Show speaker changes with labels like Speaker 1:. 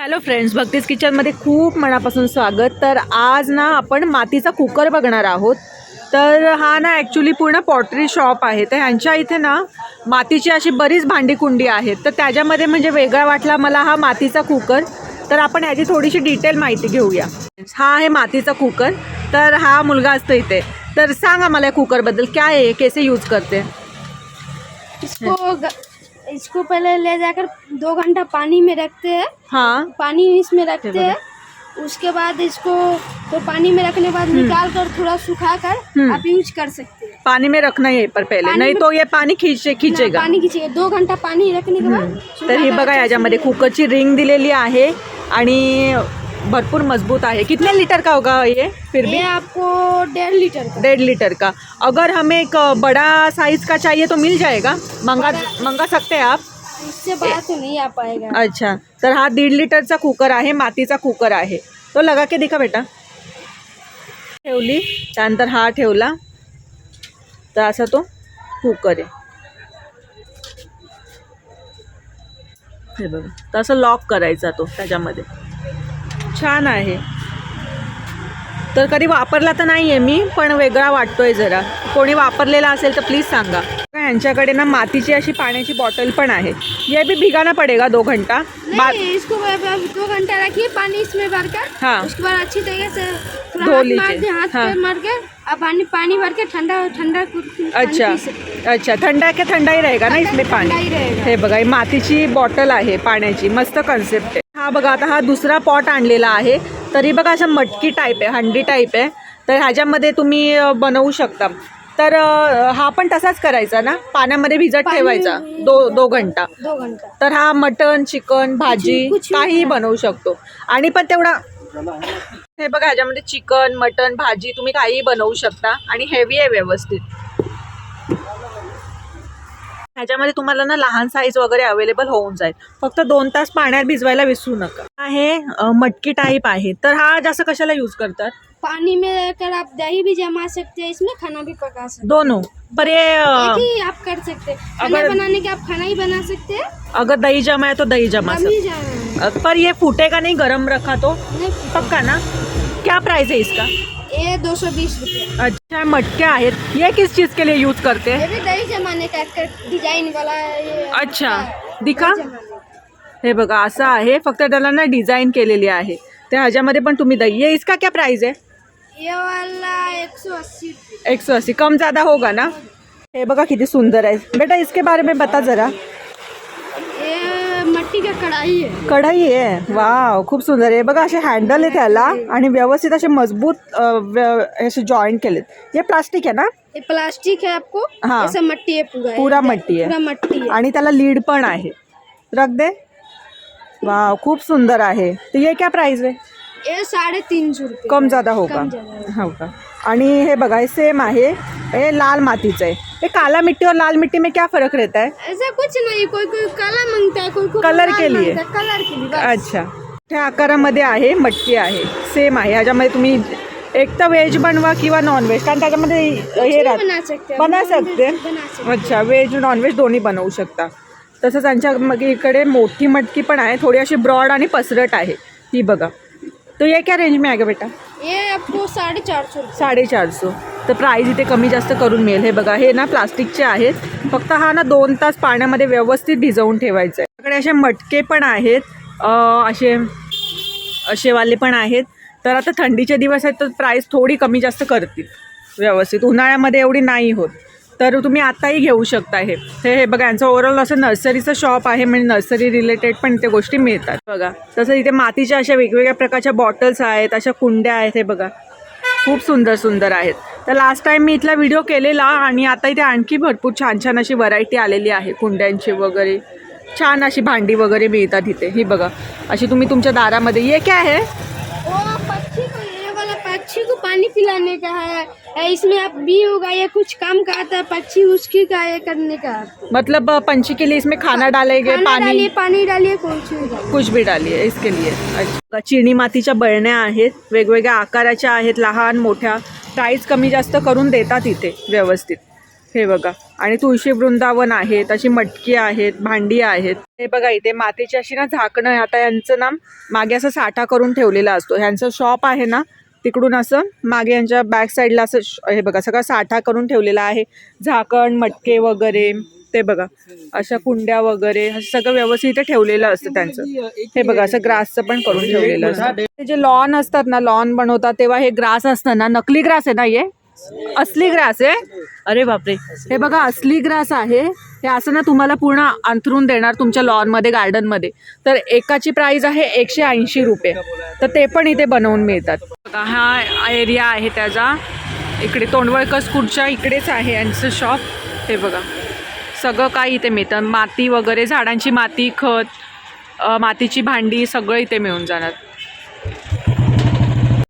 Speaker 1: Hello friends भक्तीज किचनमध्ये खूप मनापासून स्वागत. तर आज ना आपण मातीचा कुकर बघणार आहोत. तर हा ना ॲक्च्युली पूर्ण पॉटरी शॉप आहे. तर ह्यांच्या इथे ना मातीची अशी बरीच भांडी कुंडी आहेत. तर त्याच्यामध्ये म्हणजे वेगळा वाटला मला हा मातीचा कुकर. तर आपण ह्याची थोडीशी डिटेल माहिती घेऊया. हा आहे मातीचा कुकर. तर हा मुलगा असतो इथे. तर सांगा मला या कुकरबद्दल काय आहे कैसे यूज करते?
Speaker 2: इसको पहले ले जाकर दो घंटा पानी में रखते हैं।
Speaker 1: हां।
Speaker 2: पानी इसमें रखते हैं। उसके बाद इसको तो पानी में रखने के बाद निकाल कर थोड़ा सुखा कर। आप यूज कर सकते हैं।
Speaker 1: पानी में रखना है पर पहले। नहीं तो ये पानी खींचे खींचेगा।
Speaker 2: पानी खींचिए दो घंटा पानी रखने के बाद
Speaker 1: तर हे बघा याच्यामध्ये कुकरची रिंग दिलेली आहे आणि भरपूर मज़बूत आहे. कितने लीटर का होगा ये? फिर भी?
Speaker 2: ये आपको डेढ़ लीटर का.
Speaker 1: डेढ़ लीटर का. अगर हमें एक बड़ा साइज़ का चाहिए तो मिल जाएगा? मंगा मंगा सकते हैं आप?
Speaker 2: इससे बड़ा तो नहीं आ पाएगा.
Speaker 1: अच्छा तर हा दीड लिटरचा कुकर आहे मातीचा कुकर आहे. तो लगा के दिखा बेटा. ठेवली. त्यानंतर हा ठेवला. तर असा तो कुकर आहे. हे बघा. तर असं लॉक करायचा तो त्याच्यामध्ये. छान आहे. तर कधी वापरला तर नाही आहे मी पण वेगळा वाटतोय जरा. कोणी वापरलेला असेल तर प्लीज सांगा. यांच्याकडे ना मातीची अशी पाण्याची बॉटल पण आहे. ये भी भिगाना पडेगा दो घंटा. बाद
Speaker 2: नहीं इसको अब- अब दो घंटा रखिए पानी इसमें भरकर.
Speaker 1: हाँ।
Speaker 2: उसके बाद अच्छी तरीके से थोड़ा
Speaker 1: धो
Speaker 2: हाथ
Speaker 1: लीजिए।
Speaker 2: मार दे हाथ
Speaker 1: हाँ।
Speaker 2: पे मार के अब पानी पानी भर के ठंडा ठंडा पानी
Speaker 1: अच्छा थंडा के थंडा ही रहेगा ना इसमें
Speaker 2: थंडा
Speaker 1: पाणी
Speaker 2: ही
Speaker 1: बघा मातीची बॉटल आहे पाण्याची. मस्त कन्सेप्ट आहे. हा बघा आता हा दुसरा पॉट आणलेला आहे. तरी बघा अशा मटकी टाईप आहे हंडी टाईप आहे. तर ह्याच्यामध्ये तुम्ही बनवू शकता. तर हा पण तसाच करायचा ना? पाण्यामध्ये भिजत ठेवायचा दो दो घंटा. तर हा मटन चिकन भाजी काहीही बनवू शकतो. आणि पण तेवढा हे बघा ह्याच्यामध्ये चिकन मटन भाजी तुम्ही काहीही बनवू शकता. आणि हेवी आहे व्यवस्थित. ह्याच्यामध्ये तुम्हाला ना लहान साईज वगैरे अवेलेबल होऊन जाईल. फक्त दोन तास पाण्यात भिजवायला विसरू नका. आहे मटकी टाईप आहे. तर हा जास्त कशाला यूज करतात?
Speaker 2: पानी में आप दही भी जमा सकते हैं इसमें खाना भी पका सकते.
Speaker 1: दोनों. पर ये
Speaker 2: हैं एक ही आप कर सकते. हैं खाना
Speaker 1: अगर-
Speaker 2: बनाने के आप खाना ही बना सकते. हैं
Speaker 1: अगर दही जमा है तो दही जमा
Speaker 2: ही
Speaker 1: सकते.
Speaker 2: जाना
Speaker 1: पर ये फूटेगा नहीं गरम रखा तो
Speaker 2: नहीं
Speaker 1: पक्का ना? क्या प्राइस है इसका?
Speaker 2: ये दो सौ बीस रुपये।
Speaker 1: अच्छा मटक्या आहेत. ये किस चीज़ के लिए यूज करते हैं?
Speaker 2: ये भी दही जमाने का डिजाइन वाला है ये
Speaker 1: अच्छा दिखा।
Speaker 2: दही जमाने।
Speaker 1: हे बघा असं आहे. फक्त त्याला ना डिझाईन केलेली आहे. त्या ह्याच्यामध्ये पण तुम्ही दही ये इसका क्या प्राइस है
Speaker 2: ये वाला एक सौ अस्सी रुपये।
Speaker 1: एक सौ अस्सी. कम ज़्यादा होगा ना? हे बघा किती सुंदर आहे. बेटा इसके बारे में बता जरा.
Speaker 2: का कढ़ाई है
Speaker 1: कढई आहे. वाव खूप सुंदर आहे. बघा असे हँडल आहे त्याला आणि व्यवस्थित असे मजबूत अ, व्य- असे जॉईंट केलेत. हे प्लास्टिक आहे ना?
Speaker 2: ये प्लास्टिक है आपको?
Speaker 1: हाँ।
Speaker 2: मट्टी है पूरा.
Speaker 1: मट्टी
Speaker 2: पूरा
Speaker 1: आहे
Speaker 2: मट्टी है
Speaker 1: आणि त्याला लीड पण आहे. रख दे. वाव खूप सुंदर आहे. तर ये क्या प्राइस आहे?
Speaker 2: ये साढ़े तीन सौ रुपये.
Speaker 1: कम ज्यादा हो का?
Speaker 2: कम ज्यादा
Speaker 1: हो का? आणि हे बघा हे सेम आहे. हे लाल मातीचं आहे. हे काला मिट्टी और लाल मिट्टी में क्या फर्क रहता है?
Speaker 2: ऐसा कुछ नहीं कोई कोई काला मांगता है कोई कोई लाल
Speaker 1: के लिए?
Speaker 2: मांगता है, कलर के लिए बस।
Speaker 1: अच्छा. त्या आकारामध्ये आहे मटकी आहे. सेम आहे. ह्याच्यामध्ये तुम्ही एक तर व्हेज बनवा किंवा नॉन व्हेज कारण त्याच्यामध्ये हे राहत.
Speaker 2: बना सकते. हैं
Speaker 1: बना
Speaker 2: नॉन-वेज
Speaker 1: सकते.
Speaker 2: बना सकते.
Speaker 1: अच्छा व्हेज नॉनव्हेज दोन्ही बनवू शकता. तसंच त्यांच्या मग इकडे मोठी मटकी पण आहे. थोडी अशी ब्रॉड आणि पसरट आहे. ही बघा. तो ये क्या रेंज में आहे का बेटा?
Speaker 2: ये आपको साढ़े चार सौ रुपये।
Speaker 1: साडेचारशे तर प्राईज इथे कमी जास्त करून मिळेल. हे बघा हे ना प्लास्टिकचे आहेत. फक्त हा ना दोन तास पाण्यामध्ये व्यवस्थित भिजवून ठेवायचं आहे आपल्याकडे असे मटके पण आहेत. असे असेवाले पण आहेत. तर आता थंडीचे दिवस आहेत तर प्राईस थोडी कमी जास्त करतील. व्यवस्थित. उन्हाळ्यामध्ये एवढी नाही होत. तर तुम्ही आत्ताही घेऊ शकता हे. हे हे बघा यांचं ओव्हरऑल असं नर्सरीचं शॉप आहे म्हणजे नर्सरी रिलेटेड पण ते गोष्टी मिळतात. बघा तसं इथे मातीच्या अशा वेगवेगळ्या प्रकारच्या बॉटल्स आहेत अशा कुंड्या आहेत हे बघा. खूप सुंदर सुंदर आहेत. तर लास्ट टाईम मी इथला व्हिडिओ केलेला आणि आता इथे आणखी भरपूर छान छान अशी व्हरायटी आलेली आहे कुंड्यांची वगैरे. छान अशी भांडी वगैरे मिळतात इथे. ही बघा अशी तुम्ही तुमच्या दारामध्ये ये काय
Speaker 2: आहे पक्षी को पानी पिलाने का है। इसमें आप बी होगा ये कुछ काम का आता है पक्षी उसकी का ये करने का।
Speaker 1: मतलब पंछी के लिए इसमें खाना डालेंगे पानी?
Speaker 2: डालिए पानी डालिए कुछ भी
Speaker 1: कुछ भी डालिए इसके लिए। अच्छा। चिनी मातीच्या बळण्या आहेत वेगवेगळ्या आकाराच्या आहेत लहान मोठ्या. प्राईस कमी जास्त करून देतात इथे व्यवस्थित. हे बघा. आणि तुळशी वृंदावन आहेत अशी मटकी आहेत भांडी आहेत. हे बघा इथे मातीची अशी ना झाकणं आहे. आता यांचं ना मागे असं साठा करून ठेवलेला असतो. ह्यांचं शॉप आहे ना तिकडून असं मागे यांच्या बॅक साईडला असं हे बघा सगळं साठा करून ठेवलेला आहे. झाकण मटके वगैरे ते बघा. अशा कुंड्या वगैरे सगळं व्यवस्थित ठेवलेलं असतं त्यांचं. हे बघा असं ग्रासचं पण करून ठेवलेलं असतं. ते जे लॉन असतात ना लॉन बनवतात तेव्हा हे ग्रास असतं ना नकली ग्रास आहे ना हे? असली ग्रास आहे? अरे बापरे. हे बघा असली ग्रास आहे. हे असं ना तुम्हाला पूर्ण अंथरून देणार तुमच्या लॉनमध्ये गार्डनमध्ये तर एकाची प्राईज आहे एकशे ऐंशी रुपये. तर ते पण इथे बनवून मिळतात. बघा हा एरिया आहे त्याचा. इकडे तोंडवळकर स्कूलच्या इकडेच आहे यांचं शॉप हे बघा. सगळं काय इथे मिळतं. माती वगैरे झाडांची माती खत मातीची भांडी सगळं इथे मिळून जाणार.